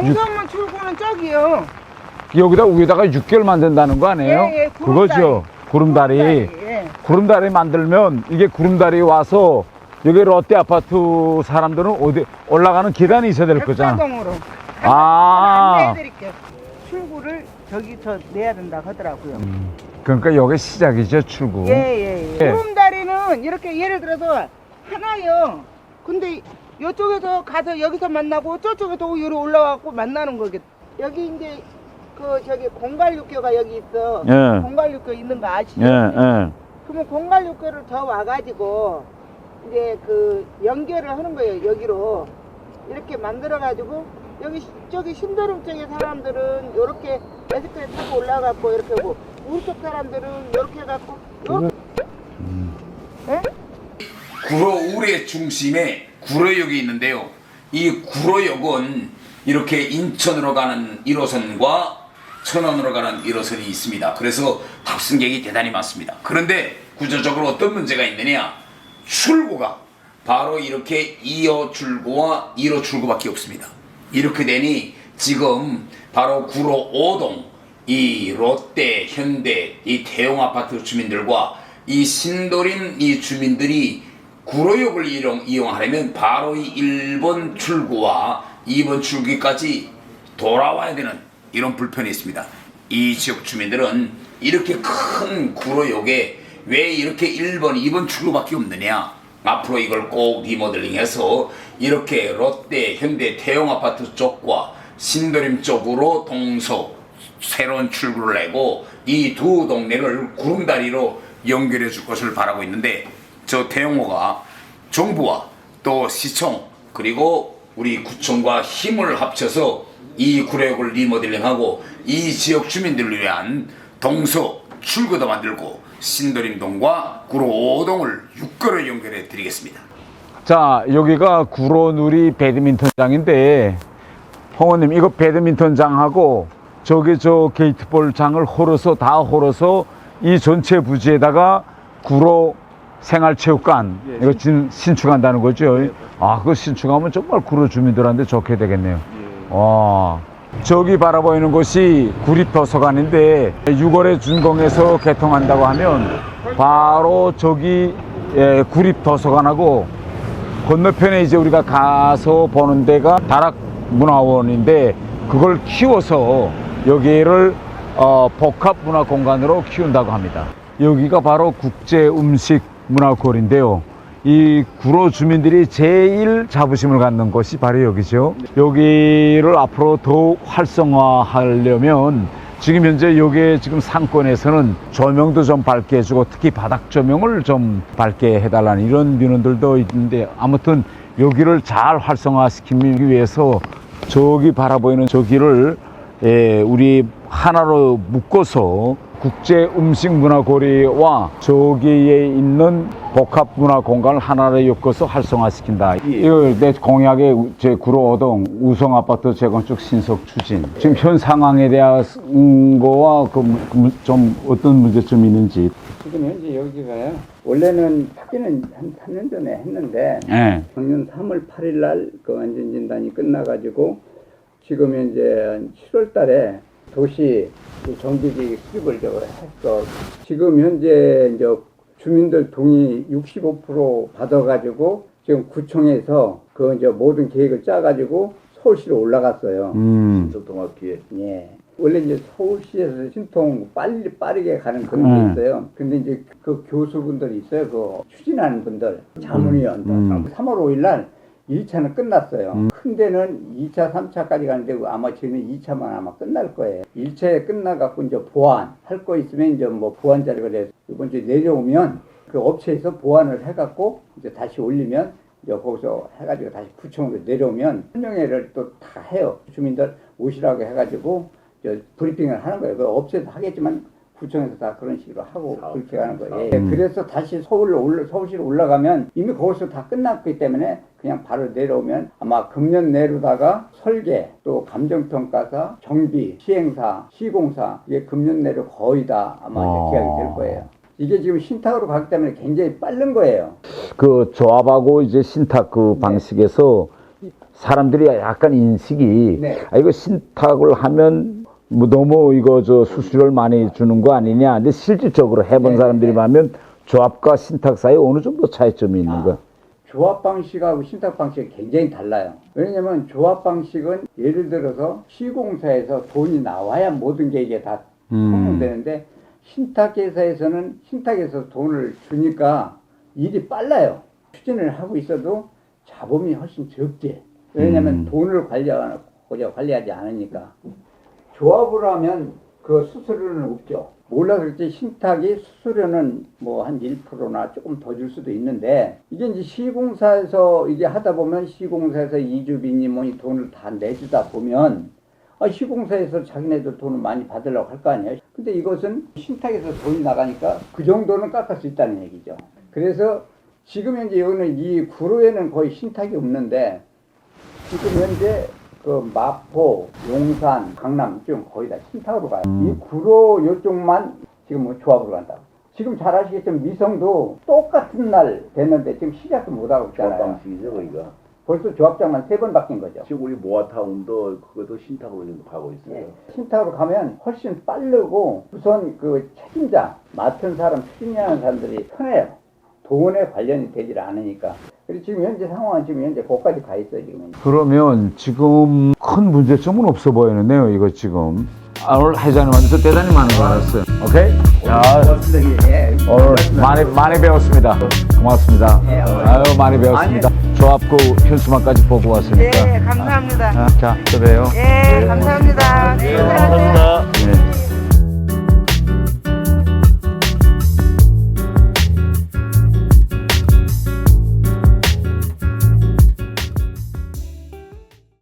동산문 출구는 저기요. 여기다 위에다가 육결 만든다는 거 아니에요? 예, 예, 그거죠. 구름다리. 예. 구름다리 만들면 이게 구름다리 와서 여기 롯데 아파트 사람들은 어디 올라가는 계단이 있어야 될 거잖아. 백사동으로. 아. 안내해드릴게요. 출구를 저기서 내야 된다 하더라고요. 그러니까 여기 시작이죠, 출구. 예, 예, 예. 예. 구름다리는 이렇게 예를 들어서 하나요. 근데 이쪽에서 가서 여기서 만나고 저쪽에서 위로 올라가고 만나는 거겠. 여기 이제 그 저기 공갈육교가 여기 있어. 예. 공갈육교 있는 거 아시죠? 예, 예. 그러면 공갈육교를 더 와가지고 이제 그 연결을 하는 거예요 여기로 이렇게 만들어가지고 여기 시- 저기 신도림 쪽의 사람들은 이렇게 에스컬레이터 타고 올라가고 이렇게 하고 우리 쪽 사람들은 이렇게 해갖고 요렇게 예? 구로울의 중심에 구로역이 있는데요. 이 구로역은 이렇게 인천으로 가는 1호선과 천안으로 가는 1호선이 있습니다. 그래서 탑승객이 대단히 많습니다. 그런데 구조적으로 어떤 문제가 있느냐? 출구가 바로 이렇게 2호 출구와 1호 출구밖에 없습니다. 이렇게 되니 지금 바로 구로 5동 이 롯데, 현대, 이 대형 아파트 주민들과 이 신도림 이 주민들이 구로역을 이용, 이용 하려면 바로 이 1번 출구와 2번 출구까지 돌아와야 되는 이런 불편이 있습니다. 이 지역 주민들은 이렇게 큰 구로역에 왜 이렇게 1번, 2번 출구밖에 없느냐? 앞으로 이걸 꼭 리모델링해서 이렇게 롯데, 현대, 대형 아파트 쪽과 신도림 쪽으로 동서 새로운 출구를 내고 이 두 동네를 구름다리로 연결해 줄 것을 바라고 있는데 저 대형호가 정부와 또 시청 그리고 우리 구청과 힘을 합쳐서 이 구례역을 리모델링하고 이 지역 주민들을 위한 동서 출구도 만들고 신도림동과 구로동을 육거로 연결해 드리겠습니다. 자, 여기가 구로누리 배드민턴장인데, 홍원님, 이거 배드민턴장하고, 저기 저 게이트볼 장을 홀어서, 다 홀어서, 이 전체 부지에다가 구로 생활체육관, 이거 진, 신축한다는 거죠. 아, 그거 신축하면 정말 구로 주민들한테 좋게 되겠네요. 와. 저기 바라보이는 곳이 구립도서관인데 6월에 준공해서 개통한다고 하면 바로 저기 예, 구립도서관하고 건너편에 이제 우리가 가서 보는 데가 다락문화원인데 그걸 키워서 여기를 어, 복합문화공간으로 키운다고 합니다. 여기가 바로 국제음식 문화골인데요. 이 구로 주민들이 제일 자부심을 갖는 곳이 바로 여기죠. 여기를 앞으로 더욱 활성화하려면 지금 현재 여기 지금 상권에서는 조명도 좀 밝게 해주고 특히 바닥 조명을 좀 밝게 해달라는 이런 민원들도 있는데 아무튼 여기를 잘 활성화시키기 위해서 저기 바라보이는 저기를 예, 우리 하나로 묶어서 국제 음식 문화 고리와 저기에 있는 복합 문화 공간을 하나로 엮어서 활성화시킨다. 이거 내 공약의 제 구로오동 우성 아파트 재건축 신속 추진. 지금 현 상황에 대한 거와 그 좀 어떤 문제점이 있는지. 지금 현재 여기가요. 원래는 파기는 한 3년 전에 했는데 예. 작년 3월 8일 날그 완전 진단이 끝나가지고 지금 현재 7월 달에 도시 그 정비기 수립을 저거 했어. 지금 현재 이제 주민들 동의 65% 받아가지고 지금 구청에서 그 이제 모든 계획을 짜가지고 서울시로 올라갔어요. 음. 교통학기에. 예. 원래 이제 서울시에서 신통 빨리 빠르게 가는 그런 게 음. 있어요. 근데 이제 그 교수분들이 있어요. 그 추진하는 분들, 자문위원들. 음. 3월 5일 날 1차는 끝났어요. 큰 데는 2차, 3차까지 가는데 아마 지금 2차만 아마 끝날 거예요. 1차에 끝나갖고 이제 보완 할 거 있으면 이제 뭐 보완 자료가 돼서 이번 주에 내려오면 그 업체에서 보완을 해갖고 이제 다시 올리면 이제 거기서 해가지고 다시 구청으로 내려오면 설명회를 또 다 해요. 주민들 오시라고 해가지고 저 브리핑을 하는 거예요. 그 업체도 하겠지만 구청에서 다 그런 식으로 하고 그렇게 하는 거예요. 예, 그래서 다시 서울로 올라, 서울시로 올라가면 이미 거기서 다 끝났기 때문에 그냥 바로 내려오면 아마 금년 내로다가 설계 또 감정평가사 정비 시행사 시공사 이게 금년 내로 거의 다 아마 아. 기약이 될 거예요. 이게 지금 신탁으로 가기 때문에 굉장히 빠른 거예요. 그 조합하고 이제 신탁 그 방식에서 사람들이 약간 인식이 네. 아 이거 신탁을 하면 뭐 너무 이거 저 수수료를 많이 주는 거 아니냐. 근데 실질적으로 해본 네, 사람들이 네. 보면 조합과 신탁 사이에 어느 정도 차이점이 있는 아. 거야. 조합 방식하고 신탁 방식이 굉장히 달라요. 왜냐면 조합 방식은 예를 들어서 시공사에서 돈이 나와야 모든 게 이게 다 음. 성공되는데 신탁회사에서는 신탁에서 돈을 주니까 일이 빨라요. 추진을 하고 있어도 자본이 훨씬 적지. 왜냐면 음. 돈을 관리하고 관리하지 않으니까. 조합을 하면 그 수수료는 없죠. 몰라서 그렇지 신탁이 수수료는 뭐 한 1%나 조금 더 줄 수도 있는데 이게 이제 시공사에서 이게 하다 보면 시공사에서 이주빈이 뭐이 돈을 다 내주다 보면 아, 시공사에서 자기네들 돈을 많이 받으려고 할 거 아니에요. 근데 이것은 신탁에서 돈이 나가니까 그 정도는 깎을 수 있다는 얘기죠. 그래서 지금 현재 여기는 이 구로에는 거의 신탁이 없는데 지금 현재 그 마포, 용산, 강남 이쪽 거의 다 신탁으로 가요. 이 구로 이쪽만 지금 뭐 조합으로 간다고. 지금 잘 아시겠지만 미성도 똑같은 날 됐는데 지금 시작도 못 하고 조합 있잖아요. 방식이죠, 거기가. 벌써 조합장만 세 번 바뀐 거죠. 지금 우리 모아타운도 그것도 신탁으로 지금 가고 있어요. 예. 신탁으로 가면 훨씬 빠르고 우선 그 책임자 맡은 사람 추진하는 사람들이 편해요. 돈에 관련이 되질 않으니까. 그리고 지금 현재 상황은 지금 현재 거기까지 가 있어요 지금. 그러면 지금 큰 문제점은 없어 보이는데요, 이거 지금. 아, 오늘 회장님한테 대단히 많은 거 알았어요. 오케이? 야, 예. 오늘 많이, 많이 배웠습니다. 고맙습니다. 예, 아유, 많이 배웠습니다. 조합구 현수막까지 보고 왔으니까. 네, 감사합니다. 아, 자, 또 봬요. 예, 감사합니다. 네, 네.